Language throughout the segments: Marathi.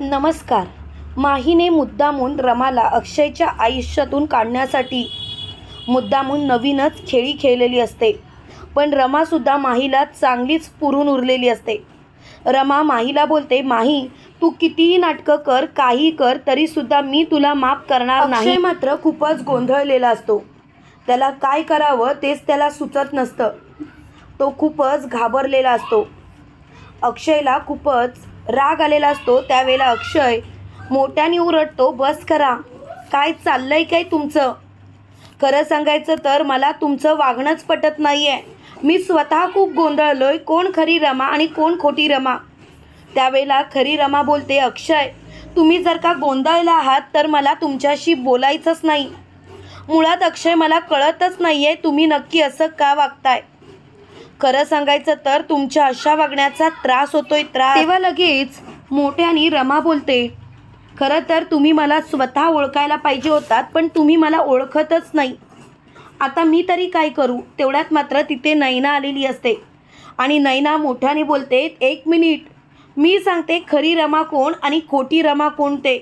नमस्कार. माहीने मुद्दामून रमाला अक्षयच्या आयुष्यातून काढण्यासाठी. मुद्दामून नवीनच खेळी खेळलेली असते. पण रमासुद्धा माहीला चांगलीच पुरून उरलेली असते. रमा माहीला बोलते माही तू कितीही नाटकं कर काही कर तरीसुद्धा मी तुला माफ करणार नाही. मात्र खूपच गोंधळलेला असतो. त्याला काय करावं तेच त्याला सुचत नसतं. तो खूपच घाबरलेला असतो. अक्षयला खूपच राग आलेला असतो त्यावेळेला अक्षय मोठ्याने उरटतो बस करा. काय चाललंय काय तुमचं? खरं सांगायचं तर मला तुमचं वागणंच पटत नाही आहे मी स्वतः खूप गोंधळलोय. कोण खरी रमा आणि कोण खोटी रमा? त्यावेळेला खरी रमा बोलते अक्षय तुम्ही जर का गोंधळला आहात तर मला तुमच्याशी बोलायचंच नाही. मुळात अक्षय मला कळतच नाही आहे तुम्ही नक्की असं का वागताय? खरं सांगायचं तर तुमच्या अशा वागण्याचा त्रास होतोय त्रास. तेव्हा लगेच मोठ्यानी रमा बोलते खरं तर तुम्ही मला स्वतः ओळखायला पाहिजे होतात पण तुम्ही मला ओळखतच नाही. आता मी तरी काय करू? तेवढ्यात मात्र तिथे नैना आलेली असते. आणि नैना मोठ्याने बोलते एक मिनिट मी सांगते खरी रमा कोण आणि खोटी रमा कोण ते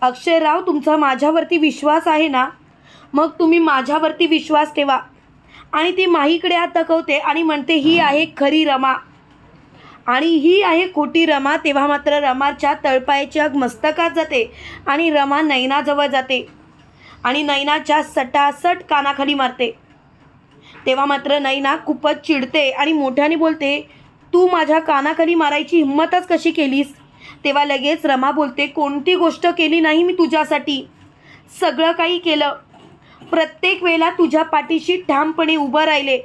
अक्षयराव तुमचा माझ्यावरती विश्वास आहे ना? मग तुम्ही माझ्यावरती विश्वास ठेवा. आणि ती माहीकडे हात दाखवते आणि म्हणते ही आहे खरी रमा. आणि ही आहे खोटी रमा तेव्हा मात्र रमाच्या तळपायाची आग मस्तकात जाते आणि रमा नैनाजवळ जाते आणि नैनाच्या सटासट कानाखाली मारते. तेव्हा मात्र नैना खूपच चिडते आणि मोठ्याने बोलते तू माझ्या कानाखाली मारायची हिंमतच कशी केलीस? तेव्हा लगेच रमा बोलते कोणती गोष्ट केली नाही मी तुझ्यासाठी? सगळं काही केलं. प्रत्येक वेळेला तुझ्या पाठीशी ठामपणे उभं राहिले.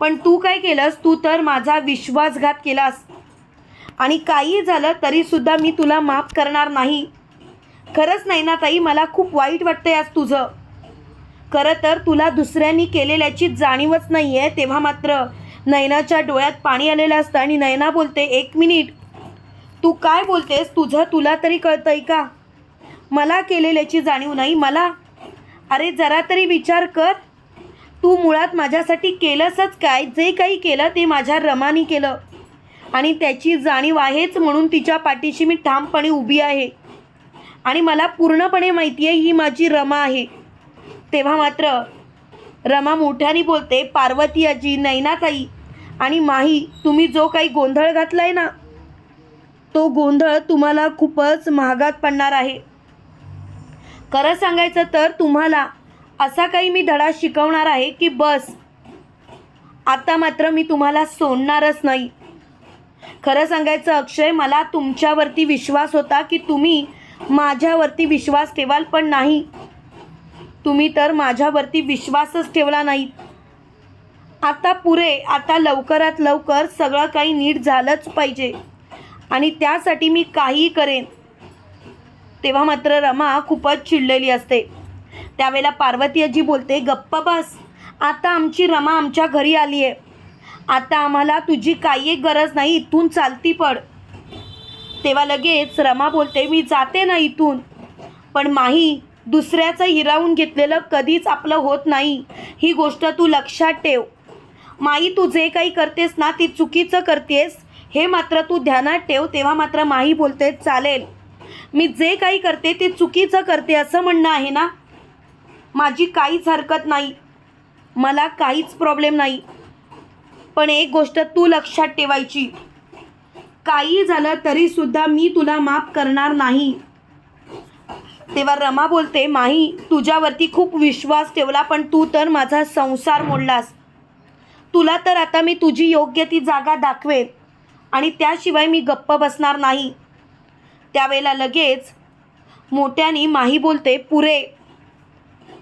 पण तू काय केलंस? तू तर माझा विश्वासघात केलास. आणि काही झालं तरीसुद्धा मी तुला माफ करणार नाही. खरंच नाही ना ताई मला खूप वाईट वाटतंय आज तुझं. खरं तर तुला दुसऱ्यांनी केलेल्याची जाणीवच नाही आहे तेव्हा मात्र नयनाच्या डोळ्यात पाणी आलेलं असतं आणि नयना बोलते एक मिनिट. तू काय बोलतेस? तुझं तुला तरी कळतंय का? मला केलेल्याची जाणीव नाही. मला अरे जरा तरी विचार कर. तू मुळात माझ्यासाठी केलंसच काय? जे काही केलं ते माझ्या रमानी केलं. आणि त्याची जाणीव आहेच म्हणून तिच्या पाठीशी मी ठामपणे उभी आहे. आणि मला पूर्णपणे माहिती आहे ही माझी रमा आहे. तेव्हा मात्र रमा मोठ्याने बोलते पार्वती आजी नैनाताई आणि माही तुम्ही जो काही गोंधळ घातला आहे ना तो गोंधळ तुम्हाला खूपच महागात पडणार आहे. खरं सांगायचं तर तुम्हाला असा काही मी धडा शिकवणार आहे की बस आता मात्र मी तुम्हाला सोडणारच नाही. खरं सांगायचं अक्षय मला तुमच्यावरती विश्वास होता की तुम्ही माझ्यावरती विश्वास ठेवाल पण नाही. तुम्ही तर माझ्यावरती विश्वासच ठेवला नाही आता पुरे आता लवकरात लवकर सगळं काही नीट झालंच पाहिजे. आणि त्यासाठी मी काहीही करेन. तेव्हा मात्र रमा खूपच चिडलेली असते. त्यावेळेला पार्वती आजी बोलते गप्प बस. आता आमची रमा आमच्या घरी आली आहे आता आम्हाला तुझी काही एक गरज नाही इथून चालती पड. तेव्हा लगेच रमा बोलते मी जाते ना इथून. पण माही दुसऱ्याचं हिरावून घेतलेलं कधीच आपलं होत नाही. ही गोष्ट तू लक्षात ठेव. माई तू जे काही करतेस ना ती चुकीचं करतेस. हे मात्र तू ध्यानात ठेव. तेव्हा मात्र माही बोलते चालेल. मी जे काही करते ते चुकीचं करते असं म्हणणं आहे ना? माझी काहीच हरकत नाही. मला काहीच प्रॉब्लेम नाही. पण एक गोष्ट तू लक्षात ठेवायची. काही झालं तरीसुद्धा मी तुला माफ करणार नाही. तेव्हा रमा बोलते माही तुझ्यावरती खूप विश्वास ठेवला पण तू तर माझा संसार मोडलास. तुला तर आता मी तुझी योग्य ती जागा दाखवेन आणि त्याशिवाय मी गप्प बसणार नाही. त्यावेळेला लगेच मोठ्यानी माही बोलते पुरे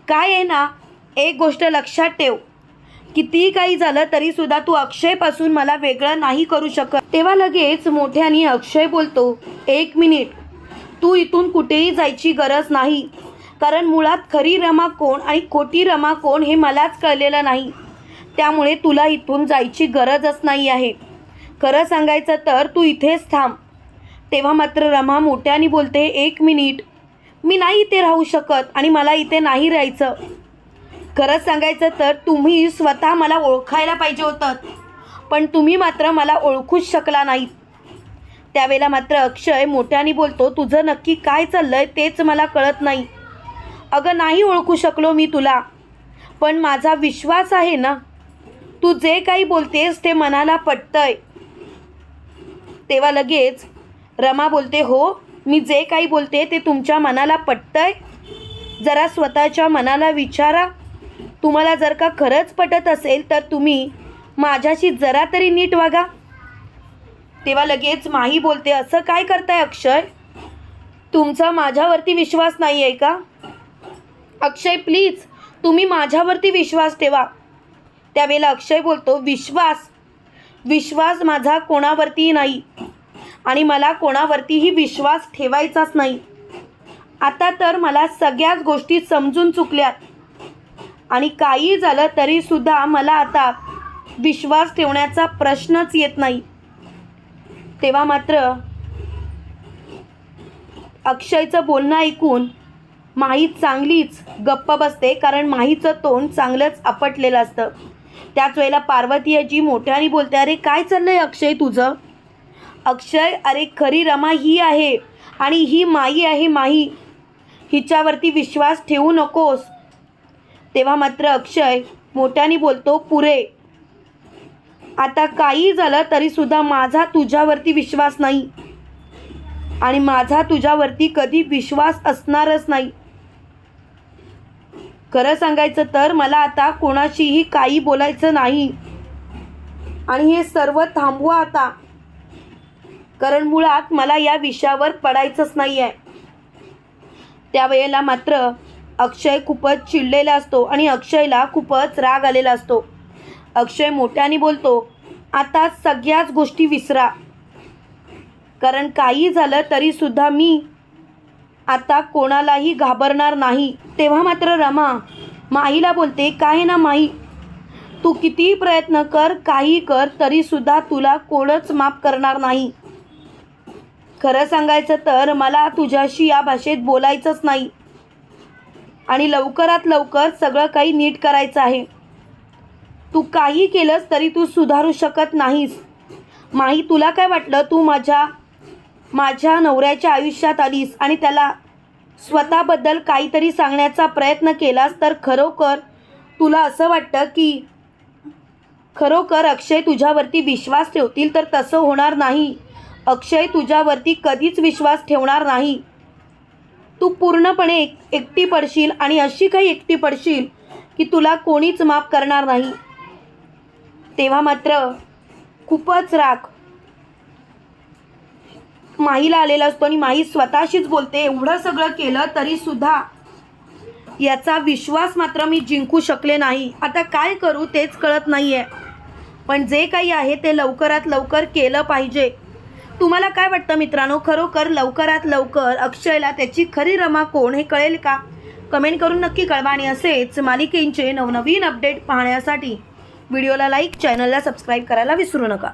काय आहे ना? एक गोष्ट लक्षात ठेव. कितीही काही झालं तरीसुद्धा तू अक्षयपासून मला वेगळं नाही करू शकत. तेव्हा लगेच मोठ्याने अक्षय बोलतो एक मिनिट तू इथून कुठेही जायची गरज नाही. कारण मुळात खरी रमा कोण आणि खोटी रमा कोण हे मलाच कळलेलं नाही. त्यामुळे तुला इथून जायची गरजच नाही आहे. खरं सांगायचं तर तू इथेच थांब. तेव्हा मात्र रमा मोठ्याने बोलते एक मिनिट. मी नाही इथे राहू शकत आणि मला इथे नाही राहायचं. खरंच सांगायचं तर तुम्ही स्वतः मला ओळखायला पाहिजे होतं पण तुम्ही मात्र मला ओळखूच शकला नाहीत. त्यावेळेला मात्र अक्षय मोठ्याने बोलतो तुझं नक्की काय चाललं आहे तेच मला कळत नाही. अगं नाही ओळखू शकलो मी तुला पण माझा विश्वास आहे ना. तू जे काही बोलतेस ते मनाला पटतंय. तेव्हा लगेच रमा बोलते हो मी जे काही बोलते ते तुमच्या मनाला पटतंय? जरा स्वतःच्या मनाला विचारा. तुम्हाला जर का खरंच पटत असेल तर तुम्ही माझ्याशी जरा तरी नीट वागा. तेव्हा लगेच माही बोलते असं काय करताय अक्षय? तुमचा माझ्यावरती विश्वास नाही आहे का? अक्षय प्लीज तुम्ही माझ्यावरती विश्वास ठेवा. त्यावेळेला अक्षय बोलतो विश्वास? विश्वास माझा कोणावरतीही नाही. आणि मला कोणावरतीही विश्वास ठेवायचाच नाही. आता तर मला सगळ्याच गोष्टी समजून चुकल्यात. आणि काही झालं तरीसुद्धा मला आता विश्वास ठेवण्याचा प्रश्नच येत नाही. तेव्हा मात्र अक्षयचं बोलणं ऐकून माही चांगलीच गप्प बसते कारण माहीचं तोंड चांगलंच आपटलेलं असतं. त्याच वेळेला पार्वतीयजी मोठ्याने बोलते अरे काय चाललंय अक्षय तुझं? अक्षय अरे खरी रमा ही आहे आणि ही माई आहे माही. हिच्यावरती विश्वास ठेवू नकोस. तेव्हा मात्र अक्षय मोठ्याने बोलतो पुरे आता काही झालं तरीसुद्धा माझा तुझ्यावरती विश्वास नाही आणि माझा तुझ्यावरती कधी विश्वास असणारच नाही. खरं सांगायचं तर मला आता कोणाशीही काही बोलायचं नाही. आणि हे सर्व थांबवा आता. कारण मुळात मला या विषयावर पडायचंच नाही आहे त्यावेळेला मात्र अक्षय खूपच चिडलेला असतो आणि अक्षयला खूपच राग आलेला असतो. अक्षय मोठ्याने बोलतो आता सगळ्याच गोष्टी विसरा. कारण काही झालं तरीसुद्धा मी आता कोणालाही घाबरणार नाही. तेव्हा मात्र रमा माईला बोलते काय ना माही? तू कितीही प्रयत्न कर काही कर तरीसुद्धा तुला कोणच माफ करणार नाही. खरं सांगायचं तर मला तुझ्याशी या भाषेत बोलायचंच नाही. आणि लवकरात लवकर सगळं काही नीट करायचं आहे. तू काही केलंस तरी तू सुधारू शकत नाहीस. माही तुला काय वाटलं? तू माझ्या माझ्या नवऱ्याच्या आयुष्यात आलीस आणि त्याला स्वतःबद्दल काहीतरी सांगण्याचा प्रयत्न केलास तर खरोखर तुला असं वाटतं की खरोखर अक्षय तुझ्यावरती विश्वास ठेवतील तर तसं होणार नाही. अक्षय तुझ्यावरती कधीच विश्वास ठेवणार नाही. तू पूर्णपणे एक एकटी पडशील आणि अशी काही एकटी पडशील की तुला कोणीच माफ करणार नाही. तेव्हा मात्र खूपच राग. माहीला आलेला असतो आणि माही स्वतःशीच बोलते एवढं सगळं केलं तरी सुद्धा याचा विश्वास मात्र मी जिंकू शकले नाही. आता काय करू तेच कळत नाही आहे पण जे काही आहे ते लवकरात लवकर केलं पाहिजे. तुम्हाला काय वाटतं मित्रांनो? खरोखर लवकरात लवकर अक्षयला त्याची खरी रमा कोण हे कळेल का? कमेंट करून नक्की कळवा आणि असेच मालिकेंचे नवनवीन अपडेट पाहण्यासाठी व्हिडिओला लाईक चॅनलला सबस्क्राईब करायला विसरू नका.